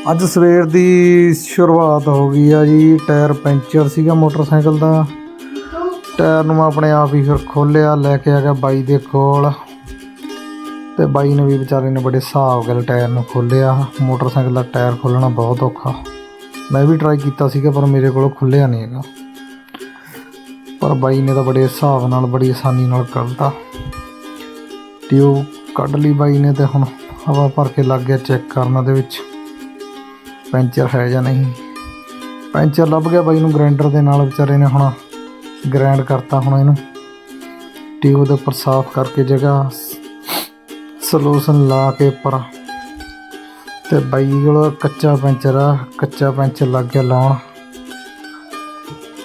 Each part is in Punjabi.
ਅੱਜ ਸਵੇਰ ਦੀ ਸ਼ੁਰੂਆਤ ਹੋ ਗਈ ਆ ਜੀ, ਟਾਇਰ ਪੈਂਚਰ ਸੀਗਾ ਮੋਟਰਸਾਈਕਲ ਦਾ। ਟਾਇਰ ਨੂੰ ਮੈਂ ਆਪਣੇ ਆਪ ਹੀ ਫਿਰ ਖੋਲਿਆ ਲੈ ਕੇ ਆ ਗਿਆ ਬਾਈ ਦੇ ਕੋਲ। ਤੇ ਬਾਈ ਨੇ ਵੀ ਵਿਚਾਰੇ ਨੇ ਬੜੇ ਹਿਸਾਬ ਨਾਲ ਟਾਇਰ ਨੂੰ ਖੋਲਿਆ ਮੋਟਰਸਾਈਕਲ ਦਾ ਟਾਇਰ ਖੋਲਣਾ ਬਹੁਤ ਔਖਾ। ਮੈਂ ਵੀ ਟਰਾਈ ਕੀਤਾ ਸੀਗਾ, ਪਰ ਮੇਰੇ ਕੋਲ ਖੁੱਲਿਆ ਨਹੀਂ ਹੈਗਾ। ਪਰ ਬਾਈ ਨੇ ਤਾਂ ਬੜੇ ਹਿਸਾਬ ਨਾਲ, ਬੜੀ ਆਸਾਨੀ ਨਾਲ ਕਰਤਾ। ਟਿਊਬ ਕੱਢ ਲਈ ਬਾਈ ਨੇ ਤੇ ਹੁਣ ਹਵਾ ਭਰ ਕੇ ਲੱਗ ਗਿਆ ਚੈੱਕ ਕਰਨ ਉਹਦੇ ਵਿੱਚ। ਪੈਂਚਰ ਹੈ ਜਾਂ ਨਹੀਂ? ਪੈਂਚਰ ਲੱਭ ਗਿਆ ਬਾਈ ਨੂੰ ਗ੍ਰਾਈਂਡਰ ਦੇ ਨਾਲ ਵਿਚਾਰੇ ਨੇ ਹੁਣ ਗ੍ਰਾਈਂਡ ਕਰਤਾ ਹੁਣ ਇਹਨੂੰ। ਟਿਊਬ ਦੇ ਉੱਪਰ ਸਾਫ਼ ਕਰਕੇ ਜਗ੍ਹਾ ਸੋਲੂਸ਼ਨ ਲਾ ਕੇ ਉੱਪਰ। ਤੇ ਬਾਈ ਕੋਲ ਕੱਚਾ ਪੈਂਚਰ ਆ, ਕੱਚਾ ਪੈਂਚਰ ਲੱਗ ਗਿਆ ਲਾਉਣ।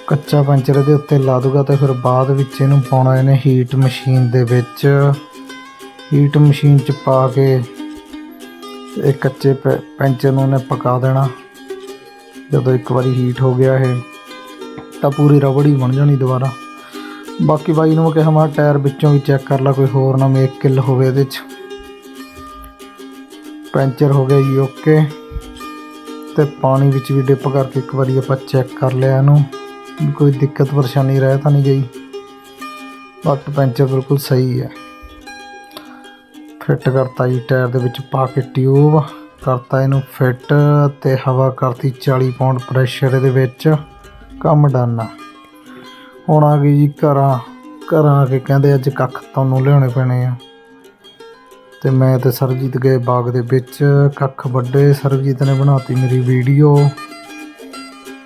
ਕੱਚਾ ਪੈਂਚਰ ਇਹਦੇ ਉੱਤੇ ਲਾ ਦੂਗਾ ਤੇ ਫਿਰ ਬਾਅਦ ਵਿੱਚ ਇਹਨੂੰ ਪਾਉਣਾ ਇਹਨੇ ਹੀਟ ਮਸ਼ੀਨ ਦੇ ਵਿੱਚ। ਹੀਟ ਮਸ਼ੀਨ 'ਚ ਪਾ ਕੇ ਇਹ ਕੱਚੇ ਪੈ- ਪੈਂਚਰ ਨੂੰ ਉਹਨੇ ਪਕਾ ਦੇਣਾ। ਜਦੋਂ ਇੱਕ ਵਾਰੀ ਹੀਟ ਹੋ ਗਿਆ ਇਹ, ਤਾਂ ਪੂਰੀ ਰਬੜ ਹੀ ਬਣ ਜਾਣੀ ਦੁਬਾਰਾ। ਬਾਕੀ ਬਾਈ ਨੂੰ ਮੈਂ ਕਿਹਾ, ਮੈਂ ਟਾਇਰ ਵਿੱਚੋਂ ਵੀ ਚੈੱਕ ਕਰ ਲਾ, ਕੋਈ ਹੋਰ ਨਾ ਮੇਕ ਕਿੱਲ ਹੋਵੇ ਇਹਦੇ 'ਚ। ਪੈਂਚਰ ਹੋ ਗਿਆ ਜੀ ਓਕੇ ਤੇ ਪਾਣੀ ਵਿੱਚ ਵੀ ਡਿਪ ਕਰਕੇ ਇੱਕ ਵਾਰੀ ਆਪਾਂ ਚੈੱਕ ਕਰ ਲਿਆ ਇਹਨੂੰ। ਕੋਈ ਦਿੱਕਤ ਪਰੇਸ਼ਾਨੀ, ਰਹਿ ਤਾਂ ਨਹੀਂ ਗਈ। ਬਟ ਪੈਂਚਰ ਬਿਲਕੁਲ ਸਹੀ ਹੈ। ਫਿੱਟ ਕਰਤਾ ਜੀ, ਟਾਇਰ ਦੇ ਵਿੱਚ ਪਾ ਕੇ ਟਿਊਬ ਕਰਤਾ ਇਹਨੂੰ ਫਿੱਟ ਤੇ ਹਵਾ ਕਰਤੀ 40 ਪਾਉਂਡ ਪ੍ਰੈਸ਼ਰ ਇਹਦੇ ਵਿੱਚ, ਕੰਮ ਡਨ ਆ। ਹੁਣ ਆ ਗਈ ਜੀ ਘਰਾਂ ਘਰਾਂ ਆ ਕੇ ਕਹਿੰਦੇ ਅੱਜ ਕੱਖ ਤੁਹਾਨੂੰ ਲਿਆਉਣੇ ਪੈਣੇ ਆ। ਤੇ ਮੈਂ ਤੇ ਸਰਬਜੀਤ ਗਏ ਬਾਗ ਦੇ ਵਿੱਚ, ਕੱਖ ਵੱਡੇ ਸਰਬਜੀਤ ਨੇ ਬਣਾਤੀ ਮੇਰੀ ਵੀਡੀਓ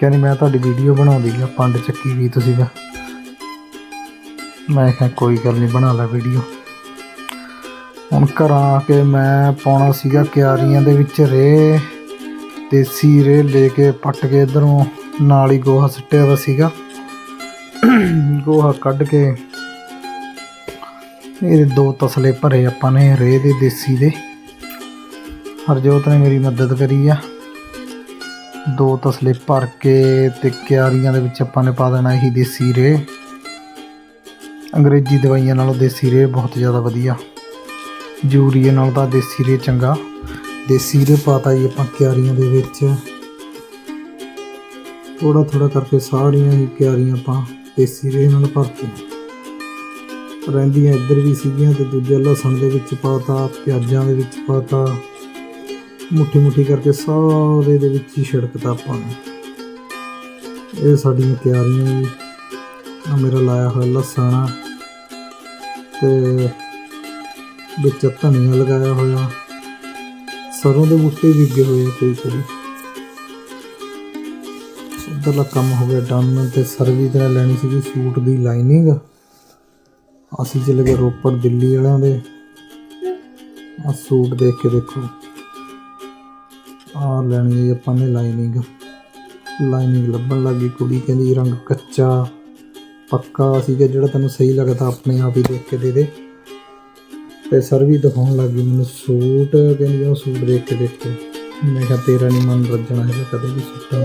ਕਹਿੰਦੀ ਮੈਂ ਤੁਹਾਡੀ ਵੀਡੀਓ ਬਣਾਉਂਦੀ ਆ, ਪੰਡ ਚੱਕੀ ਗਈ ਤੁਸੀਂ ਵਾ ਮੈਂ ਕਿਹਾ ਕੋਈ ਗੱਲ ਨਹੀਂ ਬਣਾ ਲੈ ਵੀਡੀਓ ਹੁਣ ਘਰਾਂ ਆ ਕੇ ਮੈਂ ਪਾਉਣਾ ਸੀਗਾ ਕਿਆਰੀਆਂ ਦੇ ਵਿੱਚ ਰੇ ਦੇਸੀ ਰੇ ਲੈ ਕੇ ਪੱਟ ਕੇ ਇਧਰੋਂ ਨਾਲ ਹੀ ਗੋਹਾ ਸਿੱਟਿਆ ਵਾ ਸੀਗਾ। ਗੋਹਾ ਕੱਢ ਕੇ ਇਹਦੇ ਦੋ ਤਸਲੇ ਭਰੇ ਆਪਾਂ ਨੇ ਰੇ ਦੇ, ਦੇਸੀ ਦੇ। ਹਰਜੋਤ ਨੇ ਮੇਰੀ ਮਦਦ ਕਰੀ ਆ। ਦੋ ਤਸਲੇ ਭਰ ਕੇ ਤੇ ਕਿਆਰੀਆਂ ਦੇ ਵਿੱਚ ਆਪਾਂ ਨੇ ਪਾ ਦੇਣਾ ਇਹੀ ਦੇਸੀ ਰੇ ਅੰਗਰੇਜ਼ੀ ਦਵਾਈਆਂ ਨਾਲੋਂ ਦੇਸੀ ਰੇ ਬਹੁਤ ਜ਼ਿਆਦਾ ਵਧੀਆ। ਯੂਰੀਏ ਨਾਲ ਤਾਂ ਦੇਸੀ ਰੇ ਚੰਗਾ। ਦੇਸੀ ਰੇ ਪਾਤਾ ਜੀ ਆਪਾਂ ਕਿਆਰੀਆਂ ਦੇ ਵਿੱਚ। ਥੋੜਾ ਥੋੜਾ ਕਰਕੇ ਸਾਰੀਆਂ ਹੀ ਕਿਆਰੀਆਂ ਆਪਾਂ ਦੇਸੀ ਰੇ ਨਾਲ ਭਰਤੀਆਂ। ਰਹਿੰਦੀਆਂ ਇੱਧਰ ਵੀ ਸੀਗੀਆਂ ਤੇ ਦੂਜਾ ਲਸਣ ਦੇ ਵਿੱਚ ਪਾਤਾ, ਪਿਆਜ਼ਾਂ ਦੇ ਵਿੱਚ ਪਾਤਾ। ਮੁੱਠੀ ਮੁੱਠੀ ਕਰਕੇ ਸਾਰੇ ਦੇ ਵਿੱਚ ਹੀ ਛਿੜਕਤਾ ਆਪਾਂ ਨੇ। ਇਹ ਸਾਡੀਆਂ ਕਿਆਰੀਆਂ ਜੀ। ਆ ਮੇਰਾ ਲਾਇਆ ਹੋਇਆ ਲਸਣ। ਆ ਤੇ ਵਿੱਚ ਧਨੀਆ ਲਗਾਇਆ ਹੋਇਆ। ਸਰੋਂ ਦੇ ਬੂਟੇ ਵੀ ਉੱਗੇ ਹੋਏ ਆ ਕਈ ਕਈ। ਉੱਧਰਲਾ ਕੰਮ ਹੋ ਗਿਆ ਡਨ ਤੇ ਸਰਵੀ ਤਰ੍ਹਾਂ ਲੈਣੀ ਸੀਗੀ ਸੂਟ ਦੀ ਲਾਈਨਿੰਗ ਅਸੀਂ ਚਲੇ ਗਏ ਰੋਪੜ ਦਿੱਲੀ ਵਾਲਿਆਂ ਦੇ। ਆ ਸੂਟ ਦੇਖ ਕੇ ਦੇਖੋ। ਆ ਲੈਣੀ ਹੈ ਆਪਾਂ ਨੇ ਲਾਈਨਿੰਗ ਲਾਈਨਿੰਗ ਲੱਭਣ ਲੱਗੀ ਕੁੜੀ, ਕਹਿੰਦੀ ਰੰਗ ਕੱਚਾ, ਪੱਕਾ ਸੀਗਾ ਜਿਹੜਾ ਤੈਨੂੰ ਸਹੀ ਲੱਗਦਾ, ਆਪਣੇ ਆਪ ਹੀ ਦੇਖ ਕੇ ਦੇ ਦੇ। ਤੇ ਸਰ ਵੀ ਦਿਖਾਉਣ ਲੱਗੀ ਮੈਨੂੰ ਸੂਟ ਕਹਿੰਦੀ ਉਹ ਸੂਟ ਦੇਖ ਕੇ ਦੇਖੋ। ਮੈਂ ਕਿਹਾ ਤੇਰਾ ਨਹੀਂ ਮਨ ਰੱਜਣਾ ਹੈ ਕਦੇ ਵੀ ਸੂਟਾਂ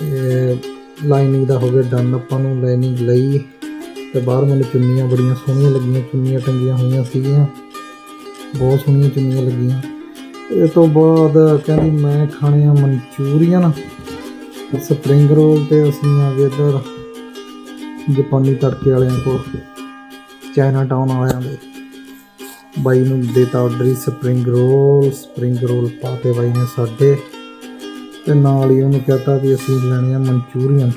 ਤੇ ਲਾਈਨਿੰਗ ਦਾ ਹੋ ਗਿਆ ਡਨ ਆਪਾਂ ਨੂੰ ਲਾਈਨਿੰਗ ਲਈ ਤੇ ਬਾਹਰ ਮੈਨੂੰ ਚੁੰਨੀਆਂ ਬੜੀਆਂ ਸੋਹਣੀਆਂ ਲੱਗੀਆਂ ਚੁੰਨੀਆਂ ਟੰਗੀਆਂ ਹੋਈਆਂ ਸੀਗੀਆਂ। ਬਹੁਤ ਸੋਹਣੀਆਂ ਚੁੰਨੀਆਂ ਲੱਗੀਆਂ। ਇਹ ਤੋਂ ਬਾਅਦ ਕਹਿੰਦੀ ਮੈਂ ਖਾਣੇ ਆ ਮਨਚੂਰੀਅਨ ਸਪਰਿੰਗ ਰੋਲ ਤੇ ਅਸੀਂ ਆ ਗਏ ਇੱਧਰ ਜਾਪਾਨੀ ਤੜਕੇ ਵਾਲਿਆਂ ਕੋਲ। ਚਾਈਨਾ ਟਾਊਨ ਵਾਲਿਆਂ ਦੇ ਬਾਈ ਨੂੰ ਦੇਤਾ ਆਰਡਰ ਹੀ ਸਪਰਿੰਗ ਰੋਲ ਸਪਰਿੰਗ ਰੋਲ ਪਾਤੇ ਬਾਈ ਨੇ ਸਾਡੇ। ਤੇ ਨਾਲ ਹੀ ਉਹਨੂੰ ਕਹਤਾ ਵੀ ਅਸੀਂ ਲੈਣੇ ਆ ਮਨਚੂਰੀਅਨ।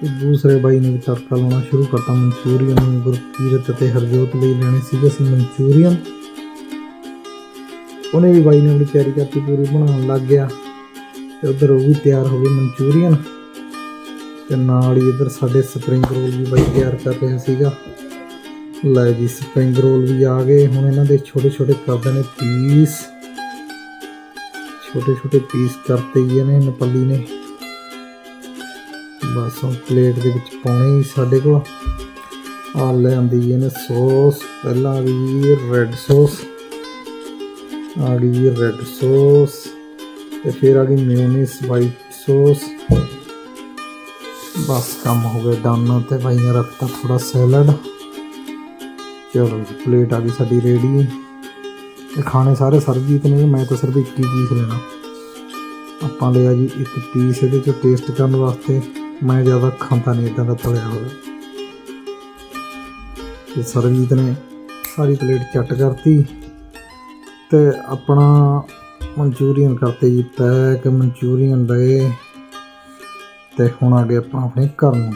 ਤੇ ਦੂਸਰੇ ਬਾਈ ਨੇ ਵੀ ਤੜਕਾ ਲਾਉਣਾ ਸ਼ੁਰੂ ਕਰਤਾ ਮਨਚੂਰੀਅਨ ਨੂੰ। ਗੁਰਕੀਰਤ ਤੇ ਹਰਜੋਤ ਲਈ ਲੈਣੇ ਸੀਗੇ ਅਸੀਂ ਮਨਚੂਰੀਅਨ। ਉਹਨੇ ਵੀ ਬਾਈ ਨੇ ਆਪਣੀ ਤਿਆਰੀ ਕਰਤੀ ਪੂਰੀ, ਬਣਾਉਣ ਲੱਗ ਗਿਆ। ਤੇ ਉਧਰ ਉਹ ਵੀ ਤਿਆਰ ਹੋ ਗਏ ਮਨਚੂਰੀਅਨ। ਤੇ ਨਾਲ ਹੀ ਇਧਰ ਸਾਡੇ ਸਪਰਿੰਗ ਰੋਲ ਵੀ ਬਾਈ ਤਿਆਰ ਕਰ ਰਿਹਾ ਸੀਗਾ। ਲੈ ਜੀ, ਸਪਰਿੰਗ ਰੋਲ ਵੀ ਆ ਗਏ। ਹੁਣ ਇਹਨਾਂ ਦੇ ਛੋਟੇ ਛੋਟੇ ਕਰਦੇ ਨੇ ਪੀਸ ਛੋਟੇ ਛੋਟੇ ਪੀਸ ਕਰਤੇ ਹੀ ਇਹਨੇ, ਨਪੱਲੀ ਨੇ। ਬਸ ਉਹ ਪਲੇਟ ਦੇ ਵਿੱਚ ਪਾਉਣੇ ਹੀ ਸਾਡੇ ਕੋਲ। ਆ ਲੈ ਆਂਦੀ ਇਹਨੇ ਸੌਸ ਪਹਿਲਾਂ ਆ ਗਈ ਰੈੱਡ ਸੌਸ ਆ ਗਈ ਰੈੱਡ ਸੌਸ ਤੇ ਫਿਰ ਆ ਗਈ ਮਿਓਨੀਸ ਵਾਈਟ ਸੌਸ ਬਸ ਕੰਮ ਹੋ ਗਿਆ, ਡਨ। ਤੇ ਭਾਈ ਨੇ ਰੱਖਤਾ ਥੋੜਾ ਸੈਲਡ ਚਲੋ ਜੀ ਪਲੇਟ ਆ ਗਈ ਸਾਡੀ ਰੈਡੀ ਇਹ ਖਾਣੇ ਸਾਰੇ ਸਰਬਜੀਤ ਨੇ, ਮੈਂ ਤਾਂ ਸਿਰਫ ਇੱਕ ਹੀ ਪੀਸ ਲੈਣਾ। ਆਪਾਂ ਲਿਆ ਜੀ ਇੱਕ ਪੀਸ ਇਹਦੇ ਚ ਟੇਸਟ ਕਰਨ ਵਾਸਤੇ। ਮੈਂ ਜ਼ਿਆਦਾ ਖਾਂਦਾ ਨਹੀਂ ਇਦਾਂ ਦਾ ਤਲਿਆ ਹੋਇਆ। ਤੇ ਸਰਬਜੀਤ ਨੇ ਸਾਰੀ ਪਲੇਟ ਚੱਟ ਕਰਤੀ। ਤੇ ਆਪਣਾ ਮਨਚੂਰੀਅਨ ਕਰਤੇ ਜੀ ਪੈਕ ਮਨਚੂਰੀਅਨ ਲਏ। ਤੇ ਹੁਣ ਆ ਗਏ ਆਪਾਂ ਆਪਣੇ ਘਰ ਨੂੰ।